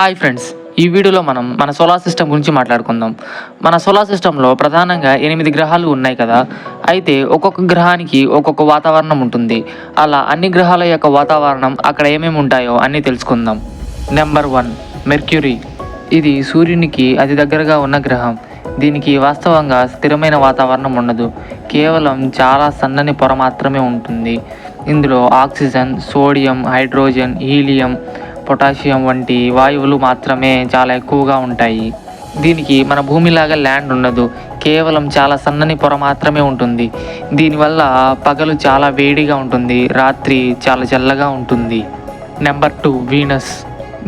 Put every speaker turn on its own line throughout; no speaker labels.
Hi friends. ఈ వీడియోలో మనం మన సోలార్ సిస్టమ్ గురించి మాట్లాడుకుందాం. మన సోలార్ సిస్టంలో ప్రధానంగా ఎనిమిది గ్రహాలు ఉన్నాయి కదా. అయితే ఒక్కొక్క గ్రహానికి ఒక్కొక్క వాతావరణం ఉంటుంది. అలా అన్ని గ్రహాల యొక్క వాతావరణం అక్కడ ఏమేమి ఉంటాయో అన్నీ తెలుసుకుందాం. నెంబర్ వన్ మెర్క్యూరీ ఇది సూర్యునికి అతి దగ్గరగా ఉన్న గ్రహం. దీనికి వాస్తవంగా స్థిరమైన వాతావరణం ఉండదు. కేవలం చాలా సన్నని పొర మాత్రమే ఉంటుంది. ఇందులో oxygen sodium hydrogen helium potassium వంటి వాయువులు మాత్రమే చాలా ఎక్కువగా ఉంటాయి. దీనికి మన భూమిలాగా ల్యాండ్ ఉండదు. కేవలం చాలా సన్నని పొర మాత్రమే ఉంటుంది. దీనివల్ల పగలు చాలా వేడిగా ఉంటుంది. రాత్రి చాలా చల్లగా ఉంటుంది. Number two Venus.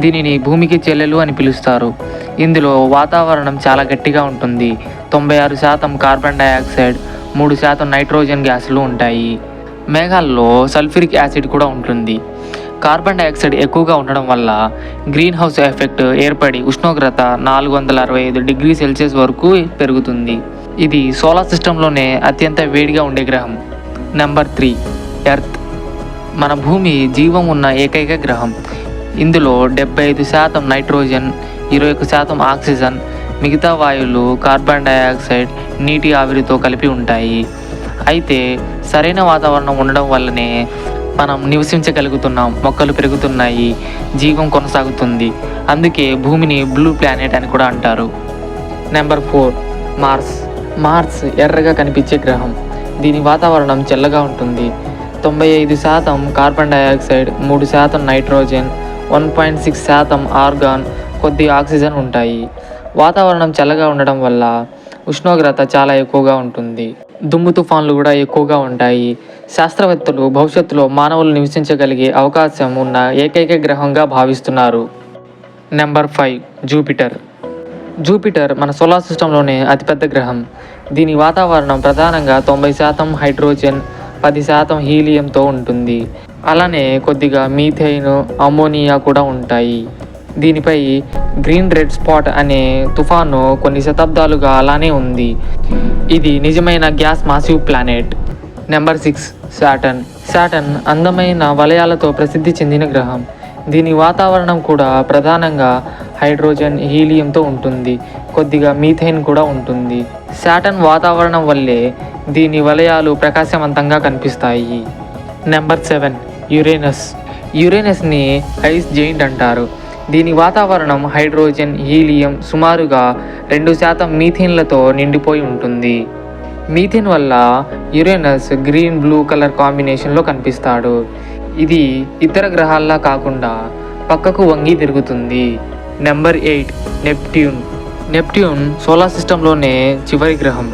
దీనిని భూమికి చెల్లెలు అని పిలుస్తారు. ఇందులో వాతావరణం చాలా గట్టిగా ఉంటుంది. తొంభై ఆరు శాతం కార్బన్ డైఆక్సైడ్ మూడు శాతం నైట్రోజన్ గ్యాసులు ఉంటాయి. మేఘాల్లో సల్ఫ్యూరిక్ యాసిడ్ కూడా ఉంటుంది. కార్బన్ డైఆక్సైడ్ ఎక్కువగా ఉండడం వల్ల గ్రీన్ హౌస్ ఎఫెక్ట్ ఏర్పడి ఉష్ణోగ్రత నాలుగు వందల అరవై ఐదు డిగ్రీ సెల్సియస్ వరకు పెరుగుతుంది. ఇది సోలార్ సిస్టంలోనే అత్యంత వేడిగా ఉండే గ్రహం. Number three Earth. మన భూమి జీవం ఉన్న ఏకైక గ్రహం. ఇందులో డెబ్బై ఐదు శాతం నైట్రోజన్ ఇరవై ఒక శాతం ఆక్సిజన్ మిగతా వాయువులు కార్బన్ డైఆక్సైడ్ నీటి ఆవిరితో కలిపి ఉంటాయి. అయితే సరైన వాతావరణం ఉండడం వల్లనే మనం నివసించగలుగుతున్నాం. మొక్కలు పెరుగుతున్నాయి. జీవం కొనసాగుతుంది. అందుకే భూమిని బ్లూ ప్లానెట్ అని కూడా అంటారు. Number four Mars. మార్స్ ఎర్రగా కనిపించే గ్రహం. దీని వాతావరణం చల్లగా ఉంటుంది. తొంభై ఐదు శాతం కార్బన్ డైఆక్సైడ్ మూడు శాతం నైట్రోజన్ వన్ పాయింట్ సిక్స్ శాతం ఆర్గాన్ కొద్ది ఆక్సిజన్ ఉంటాయి. వాతావరణం చల్లగా ఉండడం వల్ల ఉష్ణోగ్రత చాలా ఎక్కువగా ఉంటుంది. దుమ్ము తుఫాన్లు కూడా ఎక్కువగా ఉంటాయి. శాస్త్రవేత్తలు భవిష్యత్తులో మానవులు నివసించగలిగే అవకాశం ఉన్న ఏకైక గ్రహంగా భావిస్తున్నారు. Number five Jupiter. జూపిటర్ మన సోలార్ సిస్టంలోనే అతిపెద్ద గ్రహం. దీని వాతావరణం ప్రధానంగా తొంభై శాతం హైడ్రోజన్ పది శాతం హీలియంతో ఉంటుంది. అలానే కొద్దిగా మీథైన్ అమ్మోనియా కూడా ఉంటాయి. దీనిపై గ్రీన్ రెడ్ స్పాట్ అనే తుఫాను కొన్ని శతాబ్దాలుగా అలానే ఉంది. ఇది నిజమైన gas massive planet. Number six Saturn Saturn అందమైన వలయాలతో ప్రసిద్ధి చెందిన గ్రహం. దీని వాతావరణం కూడా ప్రధానంగా హైడ్రోజన్ హీలియంతో ఉంటుంది. కొద్దిగా మీథైన్ కూడా ఉంటుంది. శాటన్ వాతావరణం వల్లే దీని వలయాలు ప్రకాశవంతంగా కనిపిస్తాయి. Number seven Uranus. యురేనస్ని ice giant అంటారు. దీని వాతావరణం హైడ్రోజన్ హీలియం సుమారుగా రెండు శాతం మీథేన్లతో నిండిపోయి ఉంటుంది. మీథేన్ వల్ల యురేనస్ గ్రీన్ బ్లూ కలర్ కాంబినేషన్లో కనిపిస్తాడు. ఇది ఇతర గ్రహాల్లా కాకుండా పక్కకు వంగి తిరుగుతుంది. Number eight Neptune. Neptune solar సిస్టంలోనే చివరి గ్రహం.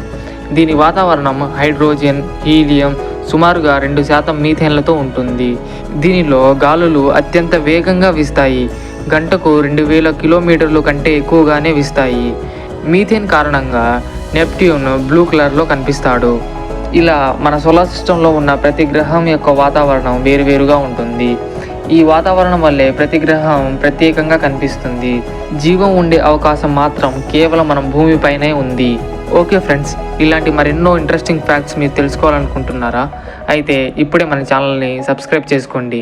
దీని వాతావరణం హైడ్రోజన్ హీలియం సుమారుగా రెండు శాతం మీథేన్లతో ఉంటుంది. దీనిలో గాలులు అత్యంత వేగంగా వీస్తాయి. గంటకు రెండు వేల కిలోమీటర్లు కంటే ఎక్కువగానే వీస్తాయి. మీథేన్ కారణంగా నెప్ట్యూన్ బ్లూ కలర్లో కనిపిస్తాడు. ఇలా మన సోలార్ సిస్టంలో ఉన్న ప్రతి గ్రహం యొక్క వాతావరణం వేరువేరుగా ఉంటుంది. ఈ వాతావరణం వల్లే ప్రతి గ్రహం ప్రత్యేకంగా కనిపిస్తుంది. జీవం ఉండే అవకాశం మాత్రం కేవలం మనం భూమిపైనే ఉంది. ఓకే ఫ్రెండ్స్ ఇలాంటి మరెన్నో ఇంట్రెస్టింగ్ ఫ్యాక్ట్స్ మీరు తెలుసుకోవాలనుకుంటున్నారా? అయితే ఇప్పుడే మన ఛానల్ని సబ్స్క్రైబ్ చేసుకోండి.